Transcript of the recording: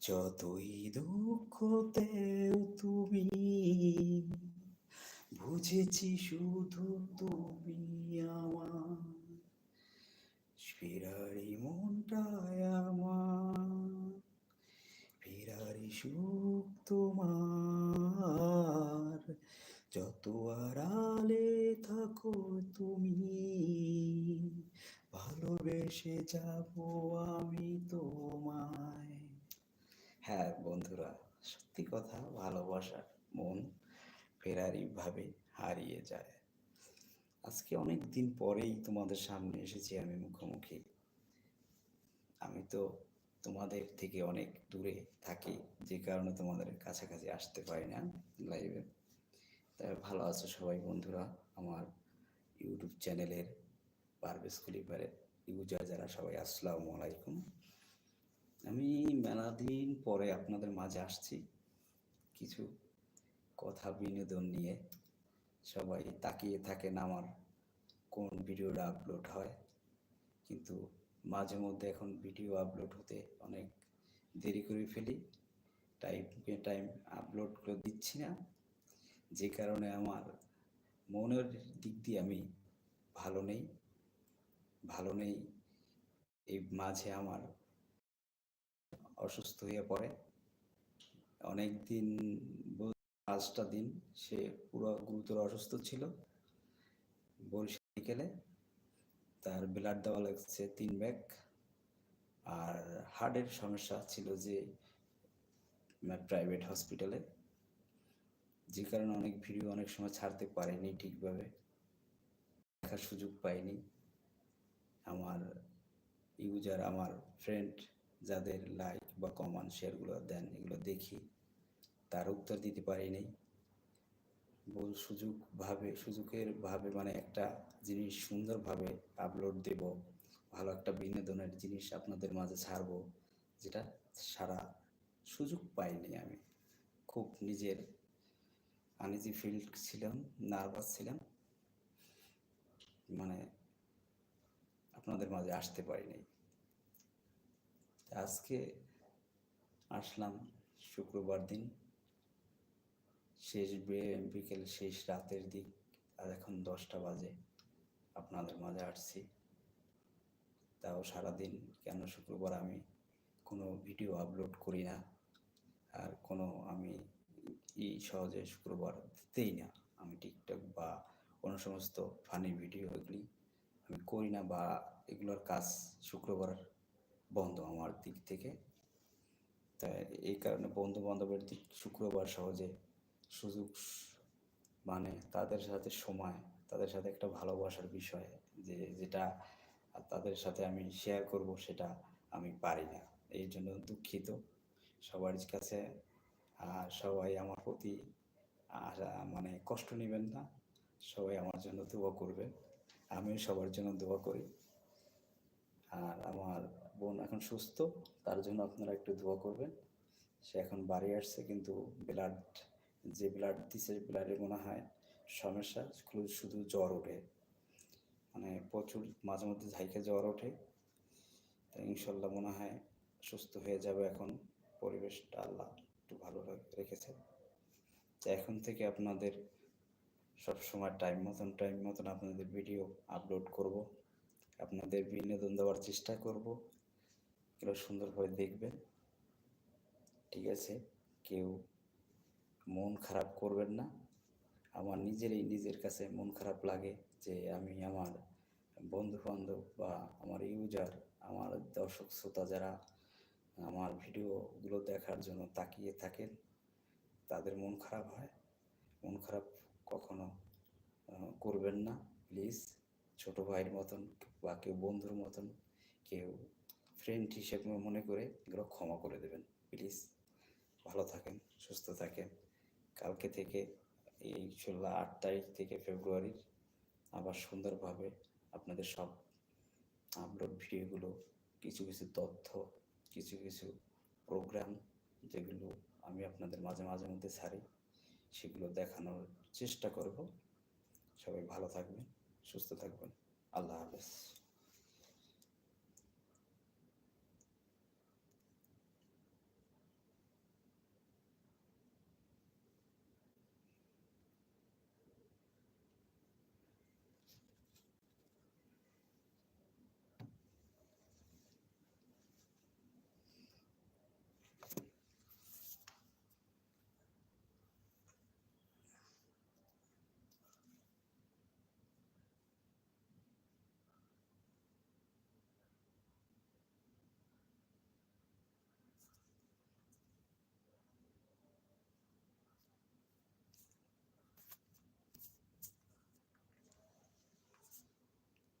যতই দুঃখতেও তুমি, বুঝেছি শুধু তুমি আমার। ফেরারি মনটায় আমার, ফেরারি সুখ তোমার। যত আড়ালে থাকো তুমি, ভালোবেসে যাব আমি তোমায়। হ্যাঁ বন্ধুরা, সত্যি কথা ভালোবাসার মন ফেরারি ভাবে হারিয়ে যায়। আজকে অনেক দিন পরেই তোমাদের সামনে এসেছি আমি মুখোমুখি। আমি তো তোমাদের থেকে অনেক দূরে থাকি, যে কারণে তোমাদের কাছাকাছি আসতে পারি না লাইভে তাই ভালো আছো সবাই বন্ধুরা, আমার ইউটিউব চ্যানেলের পারভেজ খলিফারের ইউজার যারা সবাই আসসালামু আলাইকুম। আমি মেলা দিন পরে আপনাদের মাঝে আসছি। কিছু কথা বিনোদন নিয়ে। সবাই তাকিয়ে থাকেন আমার কোন ভিডিওটা আপলোড হয়। কিন্তু মাঝে মধ্যে এখন ভিডিও আপলোড হতে অনেক দেরি করে ফেলি। টাইম টাইম আপলোড করে দিচ্ছি না। যে কারণে আমার মনের দিক দিয়ে আমি ভালো নেই। ভালো নেই। এই মাঝে আমার অসুস্থ হয়ে পড়ে। অনেক দিন পাঁচটা দিন সে পুরো গুরুতর অসুস্থ ছিল। বরিশাল বিকেলে তার ব্লাড দেওয়া লাগছে তিন ব্যাগ। আর হার্টের সমস্যা ছিল যে প্রাইভেট হসপিটালে, যে কারণে অনেক ভিডিও অনেক সময় ছাড়তে পারেনি ঠিকভাবে। দেখার সুযোগ পাইনি। আমার ইউজার, আমার ফ্রেন্ড যাদের লাইক বা কমান শেয়ারগুলো দেন, এগুলো দেখি, তার উত্তর দিতে পারিনি বল, সুযোগ ভাবে, সুযোগের ভাবে মানে একটা জিনিস সুন্দরভাবে আপলোড দেব, ভালো একটা বিনোদনের জিনিস আপনাদের মাঝে ছাড়বো, যেটা সারা সুযোগ পাইনি আমি। খুব নিজের আনিজি ফিল্ড ছিলাম নার্ভাস ছিলাম মানে আপনাদের মাঝে আসতে পারিনি আজকে আসলাম শুক্রবার দিন। শেষ বিকেল শেষ রাতের দিক আর এখন দশটা বাজে। আপনাদের মাঝে আসছি। তাও সারাদিন কেন শুক্রবার আমি কোনো ভিডিও আপলোড করি না। আর কোনো আমি এই সহজে শুক্রবার দিতেই না। আমি টিকটক বা কোনো সমস্ত ফানি ভিডিও এগুলি আমি করি না বা এগুলোর কাজ শুক্রবার বন্ধ আমার দিক থেকে। তাই এই কারণে বন্ধু বান্ধবের দিক শুক্রবার সহজে সুযোগ মানে তাদের সাথে সময়, তাদের সাথে একটা ভালোবাসার বিষয় যে, যেটা তাদের সাথে আমি শেয়ার করব সেটা আমি পারি না। এই জন্য দুঃখিত সবার কাছে। আর সবাই আমার প্রতি মানে কষ্ট নেবেন না। সবাই আমার জন্য দোয়া করবেন। আমিও সবার জন্য দোয়া করি। আর আমার বোন এখন সুস্থ, তার জন্য আপনারা একটু দোয়া করবেন। সে এখন বাড়ি আসছে, কিন্তু ব্লাড যে ব্লাড দিছে ব্লাডে মনে হয় সমস্যা, শুধু জ্বর ওঠে। মানে প্রচুর, মাঝে মধ্যে ঝাইকে জ্বর ওঠে। তাই ইনশাল্লাহ মনে হয় সুস্থ হয়ে যাবে এখন পরিবেশটা আল্লাহ একটু ভালো রেখেছে। তাই এখন থেকে আপনাদের সব সময় টাইম মতন টাইম মতন আপনাদের ভিডিও আপলোড করব। আপনাদের বিনোদন দেওয়ার চেষ্টা করব। এগুলো সুন্দরভাবে দেখবেন। ঠিক আছে? কেউ মন খারাপ করবেন না। আমার নিজেরই নিজের কাছে মন খারাপ লাগে যে আমি আমার বন্ধু বান্ধব বা আমার ইউজার আমার দর্শক শ্রোতা যারা আমার ভিডিওগুলো দেখার জন্য তাকিয়ে থাকেন, তাদের মন খারাপ হয়। মন খারাপ কখনো করবেন না। প্লিজ, ছোট ভাইয়ের মতন বা কেউ বন্ধুর মতন কেউ ফ্রেন্ড হিসেবে মনে করে এগুলো ক্ষমা করে দেবেন। প্লিজ, ভালো থাকেন, সুস্থ থাকেন। কালকে থেকে এই ষোলো আট তারিখ থেকে ফেব্রুয়ারির আবার সুন্দরভাবে আপনাদের সব আপলোড ভিডিওগুলো, কিছু কিছু তথ্য, কিছু কিছু প্রোগ্রাম যেগুলো আমি আপনাদের মাঝে মাঝে মধ্যে ছাড়ি, সেগুলো দেখানোর চেষ্টা করব। সবাই ভালো থাকবেন, সুস্থ থাকবেন। আল্লাহ হাফেজ।